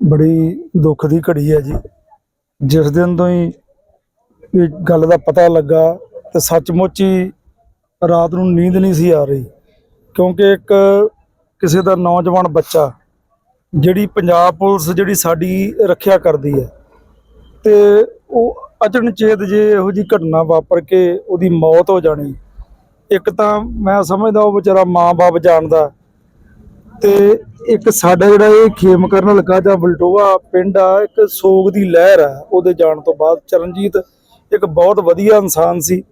ਬੜੀ ਦੁੱਖ ਦੀ ਘੜੀ ਹੈ ਜੀ। ਜਿਸ ਦਿਨ ਤੋਂ ਹੀ ਇਹ ਗੱਲ ਦਾ ਪਤਾ ਲੱਗਾ ਤੇ ਸੱਚਮੁੱਚ ਹੀ ਰਾਤ ਨੂੰ ਨੀਂਦ ਨਹੀਂ ਸੀ ਆ ਰਹੀ, ਕਿਉਂਕਿ ਇੱਕ ਕਿਸੇ ਦਾ ਨੌਜਵਾਨ ਬੱਚਾ ਜਿਹੜੀ ਪੰਜਾਬ ਪੁਲਿਸ ਜਿਹੜੀ ਸਾਡੀ ਰੱਖਿਆ ਕਰਦੀ ਹੈ ਤੇ ਉਹ ਅਚਨਚੇਤ ਜੇ ਇਹੋ ਜੀ ਘਟਨਾ ਵਾਪਰ ਕੇ ਉਹਦੀ ਮੌਤ ਹੋ ਜਾਣੀ, ਇੱਕ ਤਾਂ ਮੈਂ ਸਮਝਦਾ ਉਹ ਵਿਚਾਰਾ ਮਾਂ-ਬਾਪ ਜਾਣਦਾ ਤੇ ਇੱਕ ਸਾਡਾ ਜਿਹੜਾ ਇਹ ਖੇਮ ਕਰਨ ਹਲਕਾ ਜਾਂ ਬਲਟੋਆ ਪਿੰਡ ਆ, ਇੱਕ ਸੋਗ ਦੀ ਲਹਿਰ ਆ, ਉਹਦੇ ਜਾਣ ਤੋਂ ਬਾਅਦ ਚਰਨਜੀਤ ਇੱਕ ਬਹੁਤ ਵਧੀਆ ਇਨਸਾਨ ਸੀ,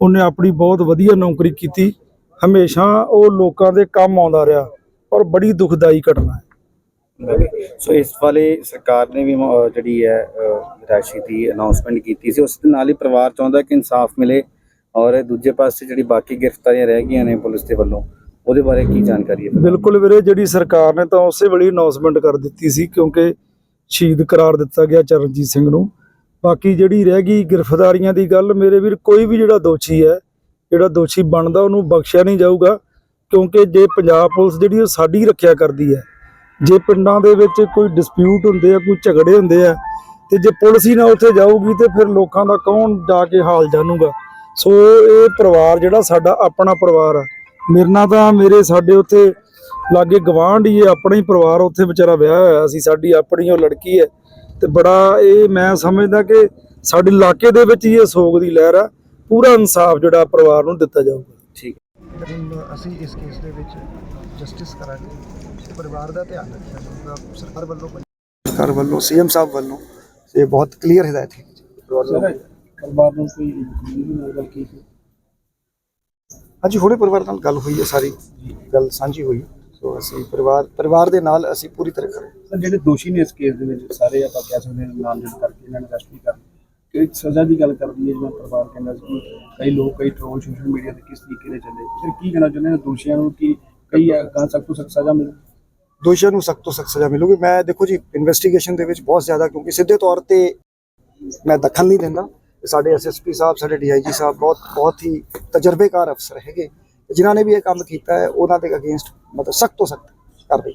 ਉਹਨੇ ਆਪਣੀ ਬਹੁਤ ਵਧੀਆ ਨੌਕਰੀ ਕੀਤੀ, ਹਮੇਸ਼ਾ ਉਹ ਲੋਕਾਂ ਦੇ ਕੰਮ ਆਉਂਦਾ ਰਿਹਾ ਔਰ ਬੜੀ ਦੁਖਦਾਈ ਘਟਨਾ ਹੈ। ਸੋ ਇਸ ਵਾਲੇ ਸਰਕਾਰ ਨੇ ਵੀ ਜਿਹੜੀ ਹੈ ਰਾਸ਼ੀ ਦੀ ਅਨਾਉਂਸਮੈਂਟ ਕੀਤੀ ਸੀ, ਉਸ ਦੇ ਨਾਲ ਹੀ ਪਰਿਵਾਰ ਚਾਹੁੰਦਾ ਕਿ ਇਨਸਾਫ ਮਿਲੇ ਔਰ ਦੂਜੇ ਪਾਸੇ ਜਿਹੜੀ ਬਾਕੀ ਗ੍ਰਿਫਤਾਰੀਆਂ ਰਹਿ ਗਈਆਂ ਨੇ ਪੁਲਿਸ ਦੇ ਵੱਲੋਂ, ਉਹਦੇ ਬਾਰੇ ਕੀ ਜਾਣਕਾਰੀ ਹੈ? ਬਿਲਕੁਲ ਵੀਰੇ, ਜਿਹੜੀ ਸਰਕਾਰ ਨੇ ਤਾਂ ਉਸੇ ਵੇਲੇ ਅਨਾਉਂਸਮੈਂਟ ਕਰ ਦਿੱਤੀ ਸੀ, ਕਿਉਂਕਿ ਸ਼ਹੀਦ ਕਰਾਰ ਦਿੱਤਾ ਗਿਆ ਚਰਨਜੀਤ ਸਿੰਘ ਨੂੰ। ਬਾਕੀ ਜਿਹੜੀ ਰਹਿ ਗਈ ਗ੍ਰਿਫਤਾਰੀਆਂ ਦੀ ਗੱਲ, ਮੇਰੇ ਵੀਰ, ਕੋਈ ਵੀ ਜਿਹੜਾ ਦੋਸ਼ੀ ਹੈ, ਜਿਹੜਾ ਦੋਸ਼ੀ ਬਣਦਾ, ਉਹਨੂੰ ਬਖਸ਼ਿਆ ਨਹੀਂ ਜਾਊਗਾ, ਕਿਉਂਕਿ ਜੇ ਪੰਜਾਬ ਪੁਲਿਸ ਜਿਹੜੀ ਉਹ ਸਾਡੀ ਰੱਖਿਆ ਕਰਦੀ ਹੈ ਜੇ ਪਿੰਡਾਂ ਦੇ ਵਿੱਚ ਕੋਈ ਡਿਸਪਿਊਟ ਹੁੰਦੇ ਆ, ਕੋਈ ਝਗੜੇ ਹੁੰਦੇ ਆ, ਤੇ ਜੇ ਪੁਲਿਸ ਹੀ ਨਾ ਉੱਥੇ ਜਾਊਗੀ, ਤੇ ਫਿਰ ਲੋਕਾਂ ਦਾ ਕੌਣ ਜਾ ਕੇ ਹਾਲ ਜਾਣੂਗਾ? ਸੋ ਇਹ ਪਰਿਵਾਰ ਜਿਹੜਾ ਸਾਡਾ ਆਪਣਾ ਪਰਿਵਾਰ ਆ। ਮੇਰੇ ਨਾਲ ਤਾਂ ਮੇਰੇ ਸਾਡੇ ਉੱਥੇ ਲਾਗੇ ਗਵਾਂਢ ਹੀ ਆਪਣਾ ਹੀ ਪਰਿਵਾਰ ਉੱਥੇ ਵਿਚਾਰਾ ਵਿਆਹ ਹੋਇਆ ਸੀ, ਸਾਡੀ ਆਪਣੀ ਉਹ ਲੜਕੀ ਹੈ। ਤੇ ਬੜਾ ਇਹ ਮੈਂ ਸਮਝਦਾ ਕਿ ਸਾਡੇ ਇਲਾਕੇ ਦੇ ਵਿੱਚ ਹੀ ਇਹ ਸੋਗ ਦੀ ਲਹਿਰ ਆ। ਪੂਰਾ ਇਨਸਾਫ ਜਿਹੜਾ ਪਰਿਵਾਰ ਨੂੰ ਦਿੱਤਾ ਜਾਊਗਾ। ਠੀਕ। ਹੁਣ ਅਸੀਂ ਇਸ ਕੇਸ ਦੇ ਵਿੱਚ ਜਸਟਿਸ ਕਰਾਂਗੇ। ਪਰਿਵਾਰ ਦਾ ਧਿਆਨ ਰੱਖਿਆ ਜਾਊਗਾ ਸਰਕਾਰ ਵੱਲੋਂ ਸਰਕਾਰ ਵੱਲੋਂ ਸੀਐਮ ਸਾਹਿਬ ਵੱਲੋਂ। ਇਹ ਬਹੁਤ ਕਲੀਅਰ ਹਦਾਇਤ ਹੈ ਪਰਿਵਾਰ ਨੂੰ ਕੋਈ ਗੱਲ ਕੀ ਹਾਂਜੀ ਹੁਣੇ ਪਰਿਵਾਰ ਨਾਲ ਗੱਲ ਹੋਈ ਹੈ ਸਾਰੀ। ਗੱਲ ਸਾਂਝੀ ਹੋਈ ਸੋ ਅਸੀਂ ਪਰਿਵਾਰ ਪਰਿਵਾਰ ਦੇ ਨਾਲ ਅਸੀਂ ਪੂਰੀ ਤਰ੍ਹਾਂ ਜਿਹੜੇ ਦੋਸ਼ੀ ਨੇ ਇਸ ਕੇਸ ਦੇ ਵਿੱਚ ਸਾਰੇ ਆਪਾਂ ਕਹਿ ਸਕਦੇ ਹਾਂ ਨਾਮਜ਼ਦ ਕਰਕੇ ਇਹਨਾਂ ਨੇ ਅਰੈਸਟ ਵੀ ਕਰ। ਕਿ ਸਜ਼ਾ ਦੀ ਗੱਲ ਕਰਦੀ ਹੈ ਜਿਵੇਂ ਪਰਿਵਾਰ ਕਹਿੰਦਾ ਸੀ ਕਿ ਕਈ ਲੋਕ, ਕਈ ਟ੍ਰੋਲ ਸੋਸ਼ਲ ਮੀਡੀਆ ਤੇ ਕਿਸ ਤਰੀਕੇ ਦੇ ਚੱਲੇ। ਫਿਰ ਕੀ ਕਹਿਣਾ ਚਾਹੁੰਦੇ ਨੇ ਦੋਸ਼ੀਆਂ ਨੂੰ ਕਿ ਕਈ ਅਗਾਂਹ ਸਖਤ ਤੋਂ ਸਖਤ ਸਜ਼ਾ ਮਿਲੇ ਦੋਸ਼ੀਆਂ ਨੂੰ ਸਖਤ ਤੋਂ ਸਖਤ ਸਜ਼ਾ ਮਿਲੂਗੀ। ਮੈਂ ਦੇਖੋ ਜੀ ਇਨਵੈਸਟੀਗੇਸ਼ਨ ਦੇ ਵਿੱਚ ਬਹੁਤ ਜ਼ਿਆਦਾ ਕਿਉਂਕਿ ਸਿੱਧੇ ਤੌਰ ਤੇ ਮੈਂ ਦਖਲ ਨਹੀਂ ਦਿੰਦਾ। ਤੇ ਸਾਡੇ ਐਸਐਸਪੀ ਸਾਹਿਬ, ਸਾਡੇ ਡੀਆਈਜੀ ਸਾਹਿਬ ਬਹੁਤ ਬਹੁਤ ਹੀ ਤਜਰਬੇਕਾਰ ਅਫਸਰ ਹੈਗੇ। ਜਿਨ੍ਹਾਂ ਨੇ ਵੀ ਇਹ ਕੰਮ ਕੀਤਾ ਹੈ, ਉਹਨਾਂ ਦੇ ਅਗੇਂਸਟ ਮਤਲਬ ਸਖਤ ਤੋਂ ਸਖਤ ਕਾਰਵਾਈ